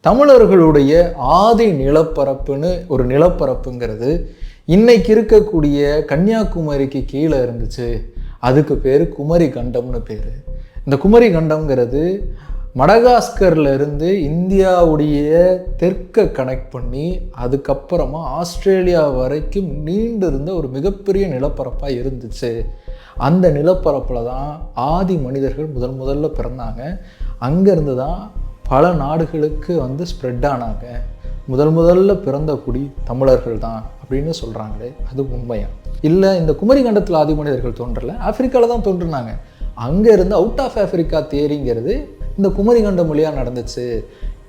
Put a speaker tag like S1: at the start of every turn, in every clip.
S1: தமிழர்களுடைய ஆதி நிலப்பரப்புன்னு ஒரு நிலப்பரப்புங்கிறது இன்னைக்கு இருக்கக்கூடிய கன்னியாகுமரிக்கு கீழே இருந்துச்சு. அதுக்கு பேர் குமரி கண்டம்னு பேர். இந்த குமரி கண்டம்ங்கிறது மடகாஸ்கர்ல இருந்து இந்தியாவுடைய தெற்கை கனெக்ட் பண்ணி அதுக்கப்புறமா ஆஸ்திரேலியா வரைக்கும் நீண்டு இருந்த ஒரு மிகப்பெரிய நிலப்பரப்பாக இருந்துச்சு. அந்த நிலப்பரப்பில் தான் ஆதி மனிதர்கள் முதல் முதல்ல பிறந்தாங்க. அங்கேருந்து தான் பல நாடுகளுக்கு வந்து ஸ்ப்ரெட் ஆனாங்க. முதல் முதல்ல பிறந்த குடி தமிழர்கள் தான் அப்படின்னு சொல்கிறாங்களே அது உண்மையா? இல்லை இந்த குமரி கண்டத்தில் ஆதி மனிதர்கள் தோன்றலை ஆப்பிரிக்காவில் தான் தோன்றுனாங்க. அங்கே இருந்து அவுட் ஆஃப் ஆப்பிரிக்கா தேரிங்கிறது இந்த குமரிகண்ட மொழியாக நடந்துச்சு.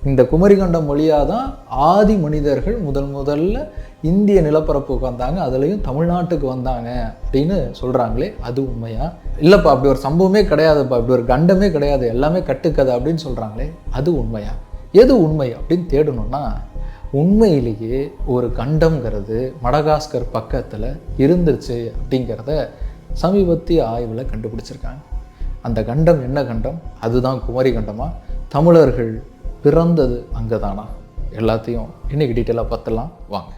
S1: இந்த குமரிகண்ட மொழியாக தான் ஆதி மனிதர்கள் முதல் முதல்ல இந்திய நிலப்பரப்புக்கு வந்தாங்க அதுலேயும் தமிழ்நாட்டுக்கு வந்தாங்க அப்படின்னு சொல்கிறாங்களே அது உண்மையா? இல்லைப்பா அப்படி ஒரு சம்பவமே கிடையாதுப்பா அப்படி ஒரு கண்டமே கிடையாது எல்லாமே கட்டுக்கதை அப்படின்னு சொல்கிறாங்களே அது உண்மையா? எது உண்மை அப்படின்னு தேடணும்னா உண்மையிலேயே ஒரு கண்டம்ங்கிறது மடகாஸ்கர் பக்கத்தில் இருந்துருச்சு அப்படிங்கிறத சமீபத்திய ஆய்வில் கண்டுபிடிச்சிருக்காங்க. அந்த கண்டம் என்ன கண்டம்? அதுதான் குமரி கண்டமா? தமிழர்கள் பிறந்தது அங்கே தானா எல்லாத்தையும் இன்னைக்கு டீட்டெயிலாக பார்த்துலாம் வாங்க.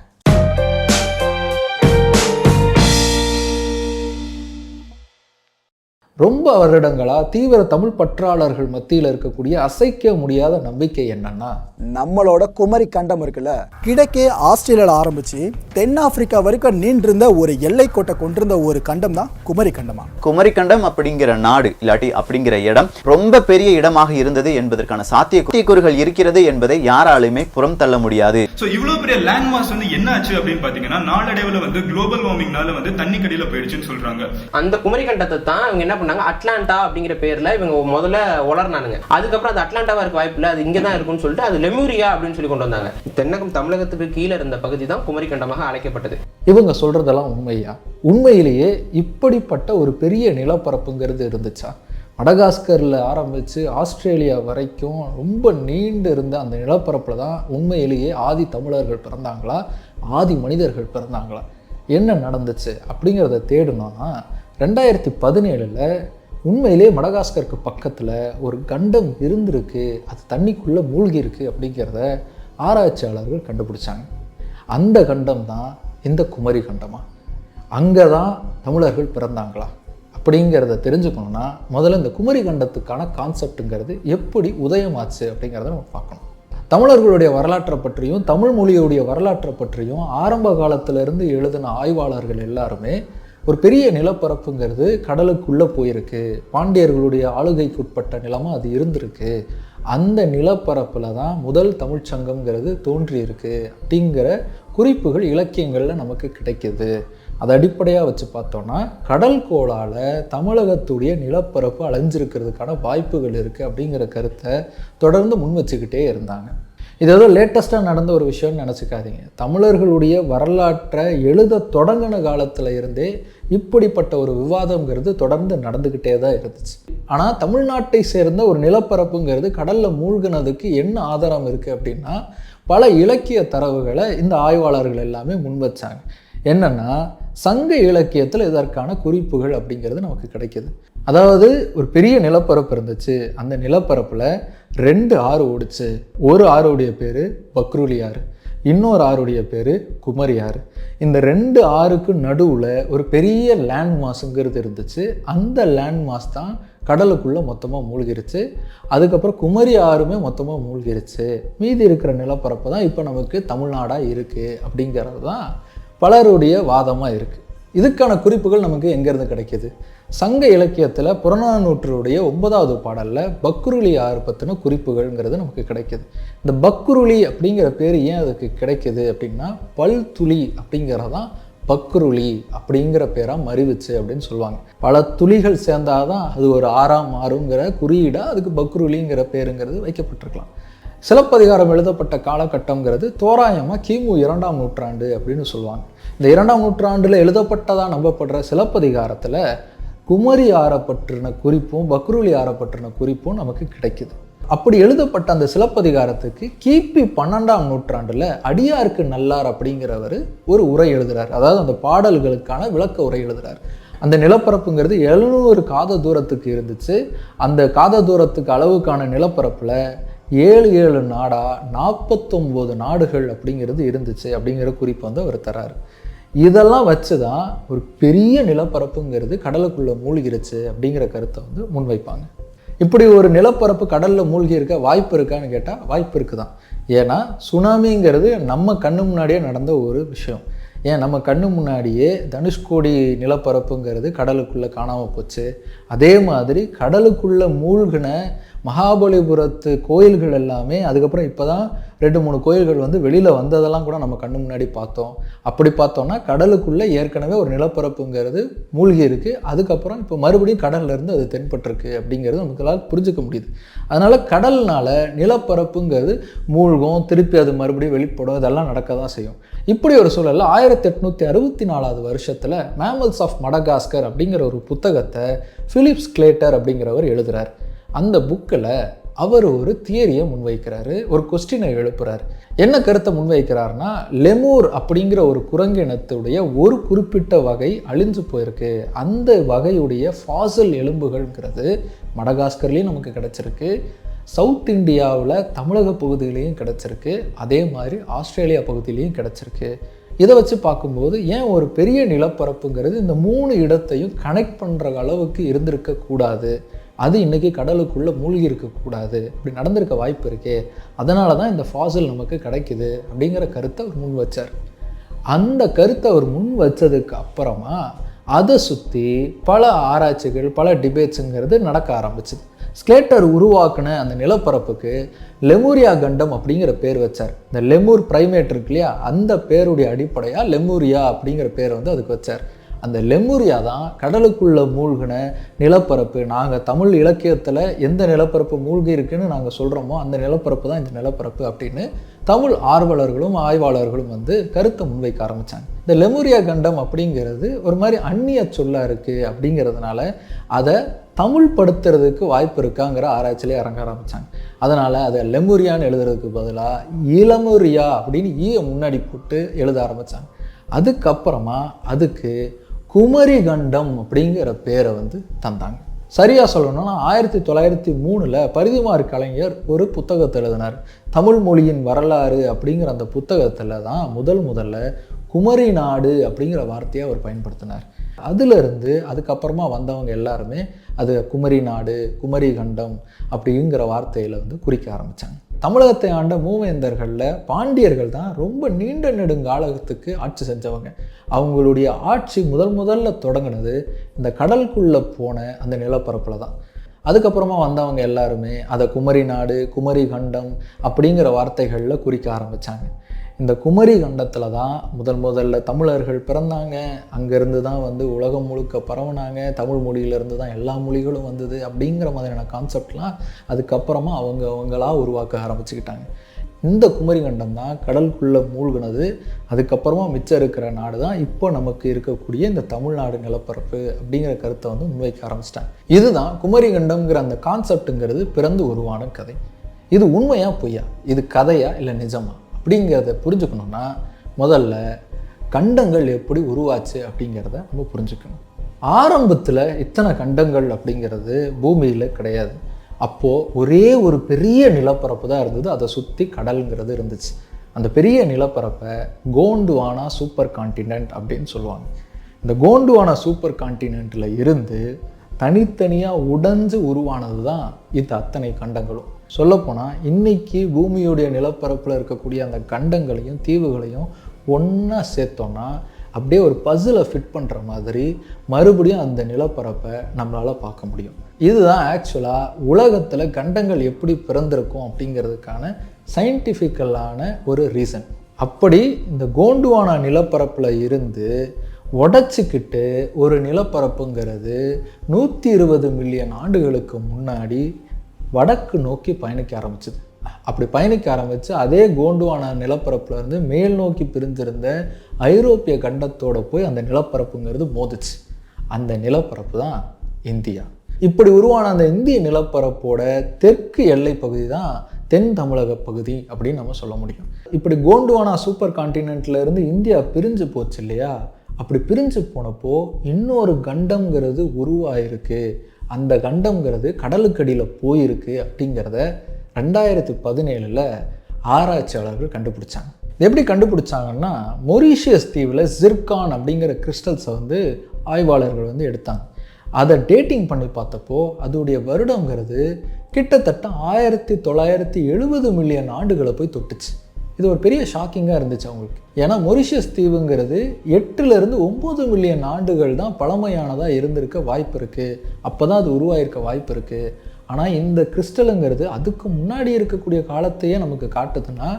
S1: ரொம்ப வருடங்களா தீவிர தமிழ் பற்றாளர்கள் மத்தியில் இருக்கக்கூடிய அசைக்க முடியாத நம்பிக்கை என்னன்னா?
S2: நம்மளோட குமரி கண்டம் இருக்குல்ல கிழக்கே ஆஸ்திரேலியாவில் ஆரம்பிச்சு தென்னாப்பிரிக்கா வரைக்கும் நீண்டிருந்த ஒரு எல்லை கோட்டை கொண்டிருந்த ஒரு கண்டம் தான் குமரி கண்டமா?
S3: குமரிக்கண்டம் அப்படிங்கிற நாடு இல்லாட்டி அப்படிங்கிற இடம் ரொம்ப பெரிய இடமாக இருந்தது என்பதற்கான சாத்தியக்கூறுகள் இருக்கிறது என்பதை யாராலுமே புறம் தள்ள முடியாது.
S4: சோ இவ்வளவு பெரிய லேண்ட் மாஸ் வந்து என்ன ஆச்சு அப்படின்னு பாத்தீங்கன்னா நாளடைவுல வந்து குளோபல் வார்மிங்னால வந்து தண்ணி கடியில போயிடுச்சுன்னு சொல்றாங்க.
S5: அந்த குமரி கண்டத்தை தான் இவங்க என்ன பண்ணாங்க? அட்லாண்டா அப்படிங்கிற பேர்ல இவங்க முதல்ல வளர்னானுங்க அதுக்கப்புறம் அது அட்லாண்டாவாக இருக்க வாய்ப்பு இல்லை அது இங்கே தான் இருக்கும்னு சொல்லிட்டு அது லெமூரியா அப்படின்னு சொல்லி கொண்டு வந்தாங்க. தென்னகம் தமிழகத்துக்கு கீழே இருந்த பகுதி தான் குமரிக்கண்டமாக அழைக்கப்பட்டது.
S1: இவங்க சொல்றதெல்லாம் உண்மையா? உண்மையிலேயே இப்படிப்பட்ட ஒரு பெரிய நிலப்பரப்புங்கிறது இருந்துச்சா? மடகாஸ்கரில் ஆரம்பித்து ஆஸ்திரேலியா வரைக்கும் ரொம்ப நீண்டு இருந்த அந்த நிலப்பரப்பில் தான் உண்மையிலேயே ஆதி தமிழர்கள் பிறந்தாங்களா? ஆதி மனிதர்கள் பிறந்தாங்களா? என்ன நடந்துச்சு அப்படிங்கிறத தேடணும்னா ரெண்டாயிரத்தி பதினேழில் உண்மையிலே மடகாஸ்கருக்கு பக்கத்தில் ஒரு கண்டம் இருந்திருக்கு. அது தண்ணிக்குள்ளே மூழ்கியிருக்கு அப்படிங்கிறத ஆராய்ச்சியாளர்கள் கண்டுபிடிச்சாங்க. அந்த கண்டம் தான் இந்த குமரி கண்டமா? அங்கே தான் தமிழர்கள் பிறந்தாங்களா? அப்படிங்கிறத தெரிஞ்சுக்கணும்னா முதல்ல இந்த குமரி கண்டத்துக்கான கான்செப்ட்டுங்கிறது எப்படி உதயமாச்சு அப்படிங்கிறத நம்ம பார்க்கணும். தமிழர்களுடைய வரலாற்றை பற்றியும் தமிழ் மொழியுடைய வரலாற்றை பற்றியும் ஆரம்ப காலத்திலிருந்து எழுதின ஆய்வாளர்கள் எல்லாருமே ஒரு பெரிய நிலப்பரப்புங்கிறது கடலுக்குள்ளே போயிருக்கு. பாண்டியர்களுடைய ஆளுகைக்கு உட்பட்ட நிலமாக அது இருந்திருக்கு. அந்த நிலப்பரப்பில் தான் முதல் தமிழ்ச்சங்கம்ங்கிறது தோன்றியிருக்கு அப்படிங்கிற குறிப்புகள் இலக்கியங்களில் நமக்கு கிடைக்கிது. அதை அடிப்படையாக வச்சு பார்த்தோன்னா கடல் கோளால் தமிழகத்துடைய நிலப்பரப்பு அலைஞ்சிருக்கிறதுக்கான வாய்ப்புகள் இருக்குது அப்படிங்கிற கருத்தை தொடர்ந்து முன் வச்சுக்கிட்டே இருந்தாங்க. இது ஏதோ லேட்டஸ்ட்டாக நடந்த ஒரு விஷயம்னு நினச்சிக்காதீங்க. தமிழர்களுடைய வரலாற்றை எழுத தொடங்கின காலத்தில் இருந்தே இப்படிப்பட்ட ஒரு விவாதம்ங்கிறது தொடர்ந்து நடந்துக்கிட்டே தான் இருந்துச்சு. ஆனால் தமிழ்நாட்டை சேர்ந்த ஒரு நிலப்பரப்புங்கிறது கடலில் மூழ்கினதுக்கு என்ன ஆதாரம் இருக்குது அப்படின்னா பல இலக்கிய தரவுகளை இந்த ஆய்வாளர்கள் எல்லாமே முன் வச்சாங்க. சங்க இலக்கியத்தில் இதற்கான குறிப்புகள் அப்படிங்கிறது நமக்கு கிடைக்கிது. அதாவது ஒரு பெரிய நிலப்பரப்பு இருந்துச்சு. அந்த நிலப்பரப்பில் ரெண்டு ஆறு ஓடிச்சு. ஒரு ஆறுடைய பேர் பக்ருலி ஆறு இன்னொரு ஆறுடைய பேர் குமரி ஆறு இந்த ரெண்டு ஆறுக்கு நடுவில் ஒரு பெரிய லேண்ட் மாஸுங்கிறது இருந்துச்சு. அந்த லேண்ட் மாஸ் தான் கடலுக்குள்ளே மொத்தமாக மூழ்கிருச்சு. அதுக்கப்புறம் குமரி ஆறுமே மொத்தமாக மூழ்கிருச்சு. மீதி இருக்கிற நிலப்பரப்பு தான் இப்போ நமக்கு தமிழ்நாடாக இருக்குது அப்படிங்கிறது தான் பலருடைய வாதமாக இருக்குது இதுக்கான குறிப்புகள் நமக்கு எங்கேருந்து கிடைக்கிது? சங்க இலக்கியத்தில் புறநானூற்றுடைய ஒன்பதாவது பாடலில் பக்குருளி ஆறு பற்றின குறிப்புகள்ங்கிறது நமக்கு கிடைக்கிது. இந்த பக்குருளி அப்படிங்கிற பேர் ஏன் அதுக்கு கிடைக்கிது அப்படின்னா பல்துளி அப்படிங்கிறதான் பக்குருளி அப்படிங்கிற பேராக மறிவுச்சு அப்படின்னு சொல்லுவாங்க. பல துளிகள் சேர்ந்தாதான் அது ஒரு ஆறாம் ஆறுங்கிற குறியீடாக அதுக்கு பக்ருளிங்கிற பேருங்கிறது வைக்கப்பட்டிருக்கலாம். சிலப்பதிகாரம் எழுதப்பட்ட காலகட்டங்கிறது தோராயமாக கிமு இரண்டாம் நூற்றாண்டு அப்படின்னு சொல்லுவாங்க. இந்த இரண்டாம் நூற்றாண்டில் எழுதப்பட்டதாக நம்பப்படுற சிலப்பதிகாரத்தில் குமரி ஆற பற்றின குறிப்பும் பக்ருலி ஆற பற்றின குறிப்பும் நமக்கு கிடைக்குது. அப்படி எழுதப்பட்ட அந்த சிலப்பதிகாரத்துக்கு கிபி பன்னெண்டாம் நூற்றாண்டில் அடியாருக்கு நல்லார் அப்படிங்கிறவர் ஒரு உரை எழுதுகிறார் அதாவது அந்த பாடல்களுக்கான விளக்க உரை எழுதுகிறார் அந்த நிலப்பரப்புங்கிறது எழுநூறு காத தூரத்துக்கு இருந்துச்சு. அந்த காத தூரத்துக்கு அளவுக்கான நிலப்பரப்பில் ஏழு ஏழு நாடாக நாற்பத்தொம்போது நாடுகள் அப்படிங்கிறது இருந்துச்சு அப்படிங்கிற குறிப்பு வந்து அவர் தராரு. இதெல்லாம் வச்சு தான் ஒரு பெரிய நிலப்பரப்புங்கிறது கடலுக்குள்ளே மூழ்கிருச்சு அப்படிங்கிற கருத்தை வந்து முன்வைப்பாங்க. இப்படி ஒரு நிலப்பரப்பு கடலில் மூழ்கி இருக்க வாய்ப்பு இருக்கான்னு கேட்டால் வாய்ப்பு இருக்குது தான் ஏன்னா சுனாமிங்கிறது நம்ம கண்ணு முன்னாடியே நடந்த ஒரு விஷயம். ஏன் நம்ம கண்ணு முன்னாடியே தனுஷ்கோடி நிலப்பரப்புங்கிறது கடலுக்குள்ளே காணாமல் போச்சு. அதே மாதிரி கடலுக்குள்ளே மூழ்கின மகாபலிபுரத்து கோயில்கள் எல்லாமே அதுக்கப்புறம் இப்போ தான் ரெண்டு மூணு கோயில்கள் வந்து வெளியில் வந்ததெல்லாம் கூட நம்ம கண்ணு முன்னாடி பார்த்தோம். அப்படி பார்த்தோம்னா கடலுக்குள்ளே ஏற்கனவே ஒரு நிலப்பரப்புங்கிறது மூழ்கி இருக்குது அதுக்கப்புறம் இப்போ மறுபடியும் கடல்லேருந்து அது தென்பட்டிருக்கு அப்படிங்கிறது நமக்கெல்லாம் புரிஞ்சுக்க முடியுது. அதனால் கடல்னால் நிலப்பரப்புங்கிறது மூழ்கும் திருப்பி அது மறுபடியும் வெளிப்படும் இதெல்லாம் நடக்க தான் செய்யும். இப்படி ஒரு சூழலில் ஆயிரத்தி எட்நூற்றி அறுபத்தி நாலாவது வருஷத்தில் மேமல்ஸ் ஆஃப் மடகாஸ்கர் அப்படிங்கிற ஒரு புத்தகத்தை ஃபிலிப்ஸ் கிளேட்டர் அப்படிங்கிறவர் எழுதுகிறார் அந்த புக்கில் அவர் ஒரு தியரியை முன்வைக்கிறாரு ஒரு கொஸ்டினை எழுப்புறார். என்ன கருத்தை முன்வைக்கிறாருன்னா லெமூர் அப்படிங்கிற ஒரு குரங்கினத்துடைய ஒரு குறிப்பிட்ட வகை அழிஞ்சு போயிருக்கு. அந்த வகையுடைய ஃபாசல் எலும்புகள்ங்கிறது மடகாஸ்கர்லேயும் நமக்கு கிடச்சிருக்கு. சவுத் இந்தியாவில் தமிழக பகுதியிலையும் கிடச்சிருக்கு. அதே மாதிரி ஆஸ்திரேலியா பகுதியிலையும் கிடச்சிருக்கு. இதை வச்சு பார்க்கும்போது ஏன் ஒரு பெரிய நிலப்பரப்புங்கிறது இந்த மூணு இடத்தையும் கனெக்ட் பண்ணுற அளவுக்கு இருந்திருக்க கூடாது அது இன்றைக்கி கடலுக்குள்ளே மூழ்கி இருக்கக்கூடாது இப்படி நடந்திருக்க வாய்ப்பு இருக்கே அதனால தான் இந்த ஃபாசில் நமக்கு கிடைக்குது அப்படிங்கிற கருத்தை அவர் முன் வச்சார். அந்த கருத்தை அவர் முன் வச்சதுக்கு அப்புறமா அதை சுற்றி பல ஆராய்ச்சிகள் பல டிபேட்ஸுங்கிறது நடக்க ஆரம்பிச்சுது. ஸ்கேட்டர் உருவாக்குன அந்த நிலப்பரப்புக்கு லெமூரியா கண்டம் அப்படிங்கிற பேர் வச்சார். இந்த லெமூர் பிரைமேட் இருக்கு இல்லையா அந்த பேருடைய அடிப்படையாக லெமூரியா அப்படிங்கிற பேரை வந்து அதுக்கு வச்சார். அந்த லெமூரியா தான் கடலுக்குள்ளே மூழ்கின நிலப்பரப்பு. நாங்கள் தமிழ் இலக்கியத்தில் எந்த நிலப்பரப்பு மூழ்கி இருக்குன்னு நாங்கள் சொல்கிறோமோ அந்த நிலப்பரப்பு தான் இந்த நிலப்பரப்பு அப்படின்னு தமிழ் ஆர்வலர்களும் ஆய்வாளர்களும் வந்து கருத்தை முன்வைக்க ஆரம்பித்தாங்க இந்த லெமூரியா கண்டம் அப்படிங்கிறது ஒரு மாதிரி அந்நிய சொல்லாக இருக்குது அப்படிங்கிறதுனால அதை தமிழ் படுத்துறதுக்கு வாய்ப்பு இருக்காங்கிற ஆராய்ச்சியிலே இறங்க ஆரம்பித்தாங்க அதனால் அதை லெமூரியான்னு எழுதுறதுக்கு பதிலாக இளமுரியா அப்படின்னு ஈய முன்னாடி போட்டு எழுத ஆரம்பித்தாங்க அதுக்கப்புறமா அதுக்கு குமரி கண்டம் அப்படிங்கிற பேரை வந்து தந்தாங்க. சரியாக சொல்லணும்னா ஆயிரத்தி தொள்ளாயிரத்தி மூணில் பரிதிமார் கலைஞர் ஒரு புத்தகத்தை எழுதினார். தமிழ் மொழியின் வரலாறு அப்படிங்கிற அந்த புத்தகத்தில் தான் முதல் முதல்ல குமரி நாடு அப்படிங்கிற வார்த்தையை அவர் பயன்படுத்தினார். அதிலிருந்து அதுக்கப்புறமா வந்தவங்க எல்லாருமே அது குமரி நாடு குமரி கண்டம் அப்படிங்கிற வார்த்தையில் வந்து குறிக்க ஆரம்பித்தாங்க தமிழகத்தை ஆண்ட மூவேந்தர்களில் பாண்டியர்கள் தான் ரொம்ப நீண்ட நெடுங்காலத்துக்கு ஆட்சி செஞ்சவங்க. அவங்களுடைய ஆட்சி முதல் முதல்ல தொடங்கினது இந்த கடலுக்குள்ளே போன அந்த நிலப்பரப்பில் தான். அதுக்கப்புறமா வந்தவங்க எல்லாருமே அதை குமரி நாடு குமரி கண்டம் அப்படிங்கிற வார்த்தைகளில் குறிக்க ஆரம்பித்தாங்க இந்த குமரி கண்டத்தில் தான் முதல் முதல்ல தமிழர்கள் பிறந்தாங்க. அங்கேருந்து தான் வந்து உலகம் முழுக்க பரவுனாங்க. தமிழ் மொழியிலேருந்து தான் எல்லா மொழிகளும் வந்தது அப்படிங்கிற மாதிரியான கான்செப்ட்லாம் அதுக்கப்புறமா அவங்க அவங்களாக உருவாக்க ஆரம்பிச்சுக்கிட்டாங்க. இந்த குமரி கண்டம் தான் கடலுக்குள்ளே மூழ்கினது. அதுக்கப்புறமா மிச்சம் இருக்கிற நாடு தான் இப்போ நமக்கு இருக்கக்கூடிய இந்த தமிழ்நாடு நிலப்பரப்பு அப்படிங்கிற கருத்தை வந்து முன்வைக்க ஆரம்பிச்சிட்டாங்க. இதுதான் குமரி கண்டம்ங்கிற அந்த கான்செப்ட்டுங்கிறது பிறந்து உருவான கதை. இது உண்மையா பொய்யா? இது கதையா இல்லை நிஜமா? அப்படிங்கிறத புரிஞ்சுக்கணுன்னா முதல்ல கண்டங்கள் எப்படி உருவாச்சு அப்படிங்கிறத நம்ம புரிஞ்சுக்கணும். ஆரம்பத்தில் இத்தனை கண்டங்கள் அப்படிங்கிறது பூமியில் கிடையாது. அப்போது ஒரே ஒரு பெரிய நிலப்பரப்பு தான் இருந்தது. அதை சுற்றி கடல்ங்கிறது இருந்துச்சு. அந்த பெரிய நிலப்பரப்பை கோண்டுவானா சூப்பர் கான்டினென்ட் அப்படின்னு சொல்லுவாங்க. இந்த கோண்டுவானா சூப்பர் கான்டினென்ட்டில் இருந்து தனித்தனியாக உடைஞ்சு உருவானது தான் இந்த அத்தனை கண்டங்களும். சொல்லப்போனால் இன்னைக்கு பூமியுடைய நிலப்பரப்பில் இருக்கக்கூடிய அந்த கண்டங்களையும் தீவுகளையும் ஒன்றா சேர்த்தோன்னா அப்படியே ஒரு பஸ்ஸில் ஃபிட் பண்ணுற மாதிரி மறுபடியும் அந்த நிலப்பரப்பை நம்மளால் பார்க்க முடியும். இதுதான் ஆக்சுவலாக உலகத்தில் கண்டங்கள் எப்படி பிறந்திருக்கும் அப்படிங்கிறதுக்கான சயின்டிஃபிக்கலான ஒரு ரீசன் அப்படி இந்த கோண்டுவானா நிலப்பரப்பில் இருந்து உடச்சிக்கிட்டு ஒரு நிலப்பரப்புங்கிறது நூற்றி இருபது மில்லியன் ஆண்டுகளுக்கு முன்னாடி வடக்கு நோக்கி பயணிக்க ஆரம்பிச்சது. அப்படி பயணிக்க ஆரம்பித்து அதே கோண்டுவான நிலப்பரப்புல இருந்து மேல் நோக்கி பிரிஞ்சிருந்த ஐரோப்பிய கண்டத்தோடு போய் அந்த நிலப்பரப்புங்கிறது மோதிச்சு. அந்த நிலப்பரப்பு தான் இந்தியா. இப்படி உருவான அந்த இந்திய நிலப்பரப்போட தெற்கு எல்லை பகுதி தான் தென் தமிழக பகுதி அப்படின்னு நம்ம சொல்ல முடியும். இப்படி கோண்டுவானா சூப்பர் கான்டினென்ட்ல இருந்து இந்தியா பிரிஞ்சு போச்சு இல்லையா? அப்படி பிரிஞ்சு போனப்போ இன்னொரு கண்டம்ங்கிறது உருவாயிருக்கு. அந்த கண்டம்ங்கிறது கடலுக்கடியில் போயிருக்கு அப்படிங்கிறத ரெண்டாயிரத்தி பதினேழில் ஆராய்ச்சியாளர்கள் கண்டுபிடிச்சாங்க. எப்படி கண்டுபிடிச்சாங்கன்னா மொரீஷியஸ் தீவில் ஜிர்கான் அப்படிங்கிற கிறிஸ்டல்ஸை வந்து ஆய்வாளர்கள் வந்து எடுத்தாங்க. அதை டேட்டிங் பண்ணி பார்த்தப்போ அதோடைய வருடங்கிறது கிட்டத்தட்ட ஆயிரத்தி தொள்ளாயிரத்தி எழுபது மில்லியன் ஆண்டுகளை போய் தொட்டுச்சு. இது ஒரு பெரிய ஷாக்கிங்காக இருந்துச்சு அவங்களுக்கு. ஏன்னா மொரிஷியஸ் தீவுங்கிறது எட்டுலேருந்து ஒம்பது மில்லியன் ஆண்டுகள் தான் பழமையானதாக இருந்திருக்க வாய்ப்பு இருக்குது அப்போ தான் அது உருவாயிருக்க வாய்ப்பு இருக்குது ஆனால் இந்த கிறிஸ்டலுங்கிறது அதுக்கு முன்னாடி இருக்கக்கூடிய காலத்தையே நமக்கு காட்டுதுன்னா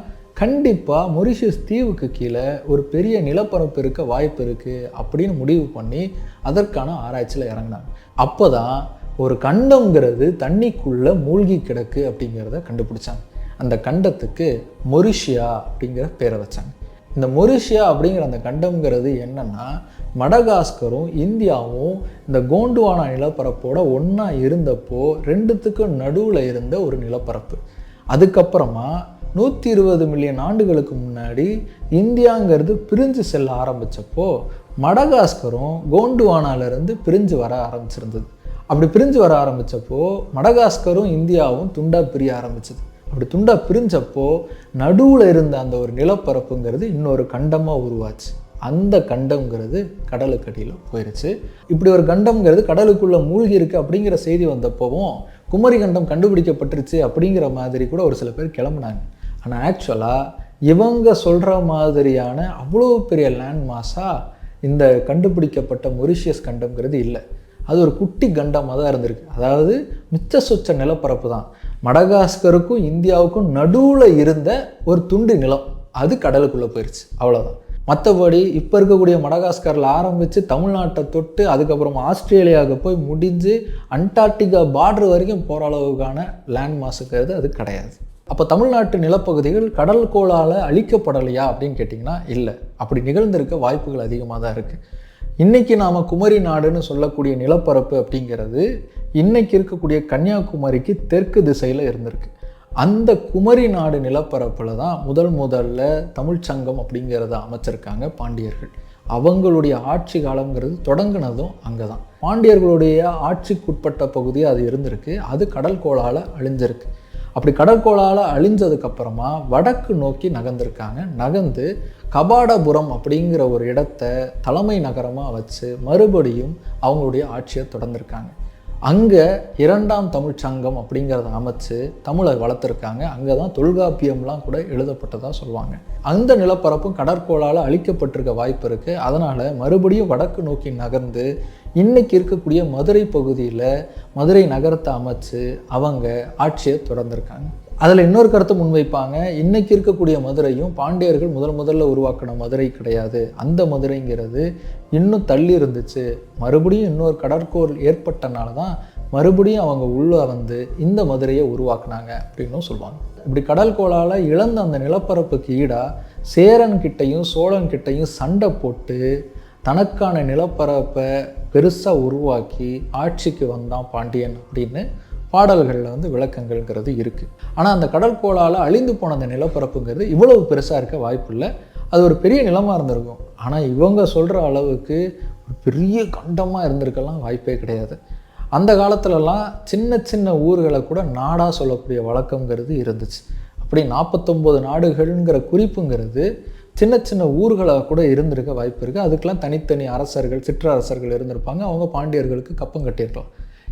S1: கண்டிப்பாக மொரிஷியஸ் தீவுக்கு கீழே ஒரு பெரிய நிலப்பரப்பு இருக்க வாய்ப்பு இருக்குது அப்படின்னு முடிவு பண்ணி அதற்கான ஆராய்ச்சியில் இறங்கினாங்க. அப்போ தான் ஒரு கண்டங்கிறது தண்ணிக்குள்ளே மூழ்கி கிடக்கு அப்படிங்கிறத கண்டுபிடிச்சாங்க. அந்த கண்டத்துக்கு மொரிஷியா அப்படிங்கிற பேரை வச்சாங்க. இந்த மொரிஷியா அப்படிங்கிற அந்த கண்டம்ங்கிறது என்னென்னா மடகாஸ்கரும் இந்தியாவும் இந்த கோண்டுவானா நிலப்பரப்போட ஒன்றா இருந்தப்போ ரெண்டுத்துக்கும் நடுவில் இருந்த ஒரு நிலப்பரப்பு. அதுக்கப்புறமா நூற்றி இருபது மில்லியன் ஆண்டுகளுக்கு முன்னாடி இந்தியாங்கிறது பிரிஞ்சு செல்ல ஆரம்பித்தப்போ மடகாஸ்கரும் கோண்டுவானாலேருந்து பிரிஞ்சு வர ஆரம்பிச்சிருந்தது. அப்படி பிரிஞ்சு வர ஆரம்பித்தப்போ மடகாஸ்கரும் இந்தியாவும் துண்டாக பிரிய ஆரம்பிச்சது. அப்படி துண்டாக பிரிஞ்சப்போ நடுவில் இருந்த அந்த ஒரு நிலப்பரப்புங்கிறது இன்னொரு கண்டமாக உருவாச்சு. அந்த கண்டம்ங்கிறது கடலுக்கு அடியில் போயிருச்சு. இப்படி ஒரு கண்டம்ங்கிறது கடலுக்குள்ளே மூழ்கி இருக்குது அப்படிங்கிற செய்தி வந்தப்போவும் குமரி கண்டம் கண்டுபிடிக்கப்பட்டுருச்சு அப்படிங்கிற மாதிரி கூட ஒரு சில பேர் கிளம்புனாங்க. ஆனால் ஆக்சுவலாக இவங்க சொல்கிற மாதிரியான அவ்வளோ பெரிய லேண்ட் மாஸாக இந்த கண்டுபிடிக்கப்பட்ட மொரிஷியஸ் கண்டம்ங்கிறது இல்லை. அது ஒரு குட்டி கண்டமாக தான் இருந்திருக்கு. அதாவது மிச்ச சொச்ச நிலப்பரப்பு தான். மடகாஸ்கருக்கும் இந்தியாவுக்கும் நடுவில் இருந்த ஒரு துண்டு நிலம். அது கடலுக்குள்ளே போயிடுச்சு அவ்வளோதான் மற்றபடி இப்போ இருக்கக்கூடிய மடகாஸ்கரில் ஆரம்பித்து தமிழ்நாட்டை தொட்டு அதுக்கப்புறம் ஆஸ்திரேலியாவுக்கு போய் முடிஞ்சு அண்டார்டிகா பார்டர் வரைக்கும் போகிற அளவுக்கான லேண்ட் மாஸுங்கிறது அது கிடையாது. அப்போ தமிழ்நாட்டு நிலப்பகுதிகள் கடல் கோளால் அழிக்கப்படலையா அப்படின்னு கேட்டிங்கன்னா இல்லை. அப்படி நிகழ்ந்திருக்க வாய்ப்புகள் அதிகமாக தான் இருக்குது இன்றைக்கி நாம் குமரி நாடுன்னு சொல்லக்கூடிய நிலப்பரப்பு அப்படிங்கிறது இன்றைக்கி இருக்கக்கூடிய கன்னியாகுமரிக்கு தெற்கு திசையில் இருந்திருக்கு. அந்த குமரி நாடு நிலப்பரப்பில் தான் முதல் முதல்ல தமிழ் சங்கம் அப்படிங்கிறத அமைச்சிருக்காங்க பாண்டியர்கள். அவங்களுடைய ஆட்சி காலங்கிறது தொடங்கினதும் அங்கே தான் பாண்டியர்களுடைய ஆட்சிக்குட்பட்ட பகுதி அது இருந்திருக்கு. அது கடல் கோளால் அழிஞ்சிருக்கு. அப்படி கடற்கோளால் அழிஞ்சதுக்கப்புறமா வடக்கு நோக்கி நகர்ந்திருக்காங்க. நகர்ந்து கபாடபுரம் அப்படிங்கிற ஒரு இடத்த தலைமை நகரமாக வச்சு மறுபடியும் அவங்களுடைய ஆட்சியை தொடர்ந்துருக்காங்க. அங்கே இரண்டாம் தமிழ்ச் சங்கம் அப்படிங்கிறத அமைச்சு தமிழை வளர்த்துருக்காங்க. அங்கே தான் தொல்காப்பியம்லாம் கூட எழுதப்பட்டதாக சொல்லுவாங்க. அந்த நிலப்பரப்பும் கடற்கோளால் அழிக்கப்பட்டிருக்க வாய்ப்பு இருக்குது அதனால் மறுபடியும் வடக்கு நோக்கி நகர்ந்து இன்னைக்கு இருக்கக்கூடிய மதுரை பகுதியில் மதுரை நகரத்தை அமைச்சு அவங்க ஆட்சியை தொடர்ந்துருக்காங்க. அதில் இன்னொரு கருத்தை முன்வைப்பாங்க. இன்னைக்கு இருக்கக்கூடிய மதுரையும் பாண்டியர்கள் முதல் முதல்ல உருவாக்கின மதுரை கிடையாது. அந்த மதுரைங்கிறது இன்னும் தள்ளி இருந்துச்சு. மறுபடியும் இன்னொரு கடற்கோள் ஏற்பட்டனால தான் மறுபடியும் அவங்க உள்ளே வந்து இந்த மதுரையை உருவாக்குனாங்க அப்படின்னும் சொல்லுவாங்க. இப்படி கடற்கோளால் இழந்த அந்த நிலப்பரப்புக்கு ஈடாக சேரன்கிட்டையும் சோழன்கிட்டையும் சோழன் கிட்டையும் சண்டை போட்டு தனக்கான நிலப்பரப்பை பெருசாக உருவாக்கி ஆட்சிக்கு வந்தான் பாண்டியன் அப்படின்னு பாடல்களில் வந்து விளக்கங்கள்ங்கிறது இருக்குது ஆனால் அந்த கடற்கோளால் அழிந்து போன அந்த நிலப்பரப்புங்கிறது இவ்வளவு பெருசாக இருக்க வாய்ப்பு இல்லை. அது ஒரு பெரிய நிலமாக இருந்திருக்கும். ஆனால் இவங்க சொல்கிற அளவுக்கு ஒரு பெரிய கண்டமாக இருந்திருக்கலாம் வாய்ப்பே கிடையாது. அந்த காலத்துலலாம் சின்ன சின்ன ஊர்களை கூட நாடாக சொல்லக்கூடிய வழக்கங்கிறது இருந்துச்சு. அப்படி நாற்பத்தொம்போது நாடுகள்ங்கிற குறிப்புங்கிறது சின்ன சின்ன ஊர்களாக கூட இருந்திருக்க வாய்ப்பு இருக்குது அதுக்கெலாம் தனித்தனி அரசர்கள் சிற்றரசர்கள் இருந்திருப்பாங்க. அவங்க பாண்டியர்களுக்கு கப்பம் கட்டியிருக்கலாம்.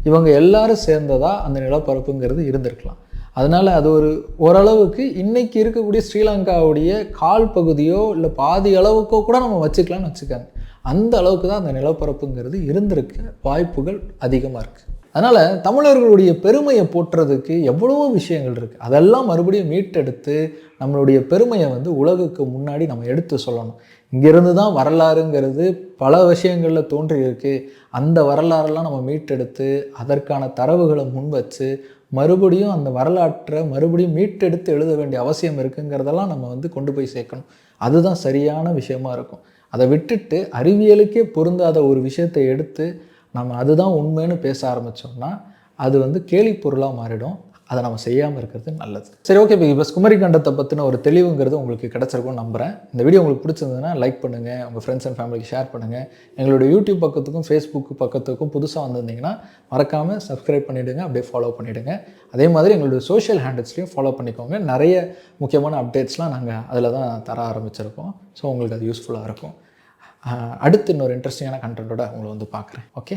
S1: இவங்க எல்லாரும் சேர்ந்ததா அந்த நிலப்பரப்புங்கிறது இருந்திருக்கலாம். அதனால் அது ஒரு ஓரளவுக்கு இன்னைக்கு இருக்கக்கூடிய ஸ்ரீலங்காவுடைய கால் பகுதியோ இல்லை பாதி அளவுக்கோ கூட நம்ம வச்சுக்கலாம்னு வச்சுக்காங்க. அந்த அளவுக்கு தான் அந்த நிலப்பரப்புங்கிறது இருந்திருக்க. வாய்ப்புகள் அதிகமாக இருக்குது அதனால் தமிழர்களுடைய பெருமையை போற்றுறதுக்கு எவ்வளவோ விஷயங்கள் இருக்குது அதெல்லாம் மறுபடியும் மீட்டெடுத்து நம்மளுடைய பெருமையை வந்து உலகுக்கு முன்னாடி நம்ம எடுத்து சொல்லணும். இங்கேருந்து தான் வரலாறுங்கிறது பல விஷயங்களில் தோன்றியிருக்கு. அந்த வரலாறெல்லாம் நம்ம மீட்டெடுத்து அதற்கான தரவுகளை முன் வச்சு மறுபடியும் அந்த வரலாற்றை மறுபடியும் மீட்டெடுத்து எழுத வேண்டிய அவசியம் இருக்குங்கிறதெல்லாம் நம்ம வந்து கொண்டு போய் சேர்க்கணும். அதுதான் சரியான விஷயமா இருக்கும். அதை விட்டுட்டு அறிவியலுக்கே பொருந்தாத ஒரு விஷயத்தை எடுத்து நம்ம அதுதான் உண்மைன்னு பேச ஆரம்பித்தோம்னா அது வந்து கேலி பொருளாக மாறிடும். அதை நம்ம செய்யாமல் இருக்கிறது நல்லது. சரி ஓகே இப்போ குமரி கண்டத்தை பற்றின ஒரு தெளிவுங்கிறது உங்களுக்கு கிடச்சிருக்கும்னு நம்புகிறேன் இந்த வீடியோ உங்களுக்கு பிடிச்சிருந்ததுன்னா லைக் பண்ணுங்கள் உங்கள் ஃப்ரெண்ட்ஸ் அண்ட் ஃபேமிலிக்கு ஷேர் பண்ணுங்கள் எங்களோட யூடியூப் பக்கத்துக்கும் ஃபேஸ்புக் பக்கத்துக்கும் புதுசாக வந்திருந்தீங்கன்னா மறக்காமல் சப்ஸ்கிரைப் பண்ணிவிடுங்க அப்படியே ஃபாலோ பண்ணிவிடுங்க அதே மாதிரி எங்களுடைய சோஷியல் ஹேண்டில்ஸ்லையும் ஃபாலோ பண்ணிக்கோங்க. நிறைய முக்கியமான அப்டேட்ஸ்லாம் நாங்கள் அதில் தான் தர ஆரம்பிச்சிருக்கோம். ஸோ உங்களுக்கு அது யூஸ்ஃபுல்லாக இருக்கும். அடுத்து இன்னொரு இன்ட்ரெஸ்டிங்கான கண்டென்ட்டோட உங்களை வந்து பார்க்குறேன். ஓகே